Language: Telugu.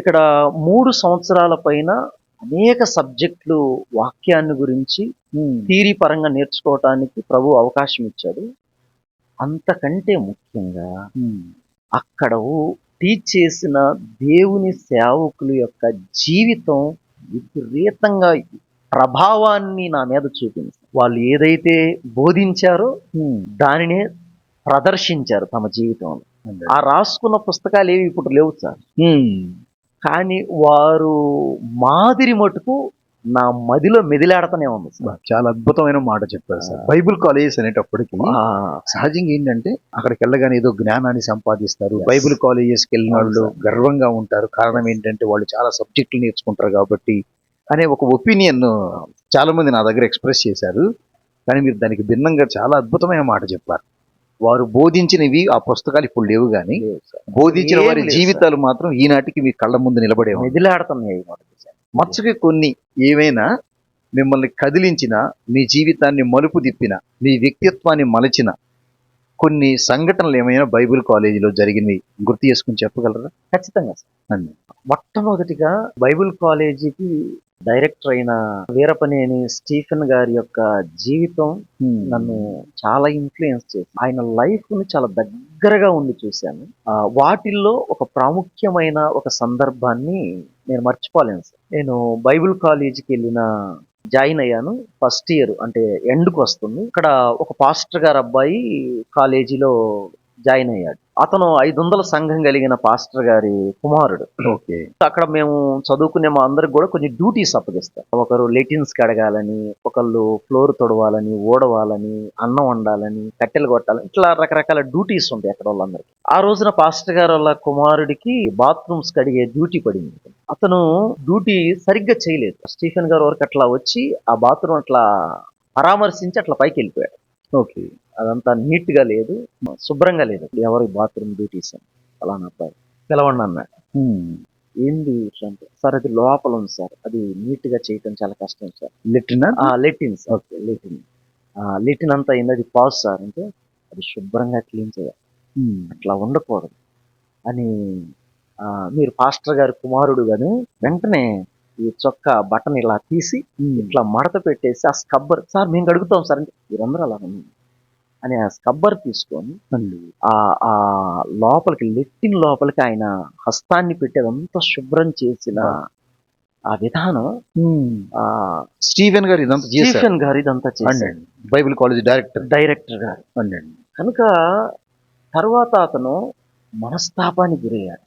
ఇక్కడ మూడు సంవత్సరాల పైన అనేక సబ్జెక్టులు వాక్యాన్ని గురించి థీరీ పరంగా నేర్చుకోవటానికి ప్రభు అవకాశం ఇచ్చాడు. అంతకంటే ముఖ్యంగా అక్కడ టీచ్ చేసిన దేవుని సేవకుల యొక్క జీవితం విపరీతంగా ప్రభావాన్ని నా మీద చూపింది. వాళ్ళు ఏదైతే బోధించారో దానినే ప్రదర్శించారు తమ జీవితంలో. ఆ రాసుకున్న పుస్తకాలు ఏవి ఇప్పుడు లేవు సార్? కానీ వారు మాదిరి మటుకు నా మదిలో మెదిలాడుతూనే ఉంది చాలా అద్భుతమైన మాట చెప్పారు సార్. బైబిల్ కాలేజెస్ అనేటప్పటికి సహజంగా ఏంటంటే అక్కడికి వెళ్ళగానే ఏదో జ్ఞానాన్ని సంపాదిస్తారు. బైబిల్ కాలేజెస్కి వెళ్ళిన వాళ్ళు. గర్వంగా ఉంటారు. కారణం ఏంటంటే వాళ్ళు చాలా సబ్జెక్టులు నేర్చుకుంటారు కాబట్టి అనే ఒక ఒపీనియన్ చాలా మంది నా దగ్గర ఎక్స్ప్రెస్ చేశారు. కానీ మీరు దానికి భిన్నంగా చాలా అద్భుతమైన మాట చెప్పారు. వారు బోధించినవి ఆ పుస్తకాలు ఇప్పుడు లేవు కానీ. బోధించిన వారి జీవితాలు మాత్రం ఈనాటికి మీ కళ్ళ ముందు నిలబడే. మెదిలాడుతున్నాయి. మచ్చుకి కొన్ని ఏవైనా మిమ్మల్ని కదిలించిన మీ జీవితాన్ని మలుపు తిప్పిన మీ వ్యక్తిత్వాన్ని మలచిన కొన్ని సంఘటనలు ఏమైనా బైబిల్ కాలేజీలో జరిగినవి గుర్తు చేసుకుని చెప్పగలరా? ఖచ్చితంగా సార్. మొట్టమొదటిగా బైబిల్ కాలేజీకి డైరెక్టర్ అయిన వీరపనేని స్టీఫెన్ గారి యొక్క జీవితం నన్ను చాలా ఇన్ఫ్లుయెన్స్ చేసి ఆయన లైఫ్ని చాలా దగ్గరగా ఉండి చూశాను. వాటిల్లో ఒక ప్రాముఖ్యమైన ఒక సందర్భాన్ని నేను మర్చిపోలేను సార్. నేను బైబిల్ కాలేజీకి వెళ్ళిన జాయిన్ అయ్యాను. ఫస్ట్ ఇయర్ అంటే ఎండ్కి వస్తుంది. ఇక్కడ ఒక పాస్టర్ గారు అబ్బాయి కాలేజీలో జాయిన్ అయ్యాడు. అతను ఐదు వందల సంఘం కలిగిన పాస్టర్ గారి కుమారుడు. ఓకే. అక్కడ మేము చదువుకునే మా అందరికి కూడా కొన్ని డ్యూటీస్ అప్పగిస్తారు ఒకరు లెటిన్స్ కడగాలని ఒకళ్ళు ఫ్లోర్ తొడవాలని ఓడవాలని అన్నం వండాలని కట్టెలు కొట్టాలని ఇట్లా రకరకాల డ్యూటీస్ ఉంటాయి అక్కడ వాళ్ళందరికీ. ఆ రోజున పాస్టర్ గారు వాళ్ళ కుమారుడికి బాత్రూమ్స్ కడిగే డ్యూటీ పడింది. అతను డ్యూటీ సరిగ్గా చేయలేదు. స్టీఫెన్ గారు వరకు అట్లా వచ్చి ఆ బాత్రూమ్ అట్లా పరామర్శించి అట్లా పైకి వెళ్ళిపోయాడు. ఓకే. అదంతా నీట్గా లేదు శుభ్రంగా లేదు. ఎవరి బాత్రూమ్ డ్యూటీస్ అని? ఫలానా అబ్బాయి. పిలవండి అన్నాడు ఏంది అంటే సార్ అది లోపల ఉంది సార్. అది నీట్గా చేయటం చాలా కష్టం సార్. లిటినా ఆ లెటిన్ సార్. ఓకే లెటిన్. లెటిన్ అంతా అయింది. అది పాజ్ సార్ అంటే అది శుభ్రంగా క్లీన్ చేయాలి. అట్లా ఉండకూడదు. అని మీరు పాస్టర్ గారి కుమారుడు కానీ వెంటనే ఈ చొక్కా బటన్ ఇలా తీసి ఇట్లా మడత పెట్టేసి ఆ స్కబ్బర్ సార్ మేము అడుగుతాం సార్ అంటే మీరందరూ అలా అని ఆ స్కబ్బర్ తీసుకొని ఆ ఆ లోపలికి లెట్టిన లోపలికి ఆయన హస్తాన్ని పెట్టి అదంతా శుభ్రం చేసిన ఆ. విధానం ఆ స్టీవెన్ గారు ఇదంతా స్టీఫెన్ గారు ఇదంతా బైబిల్ కాలేజ్ డైరెక్టర్. డైరెక్టర్ గారు. అండి. కనుక తర్వాత అతను మనస్తాపానికి గురయ్యాడు.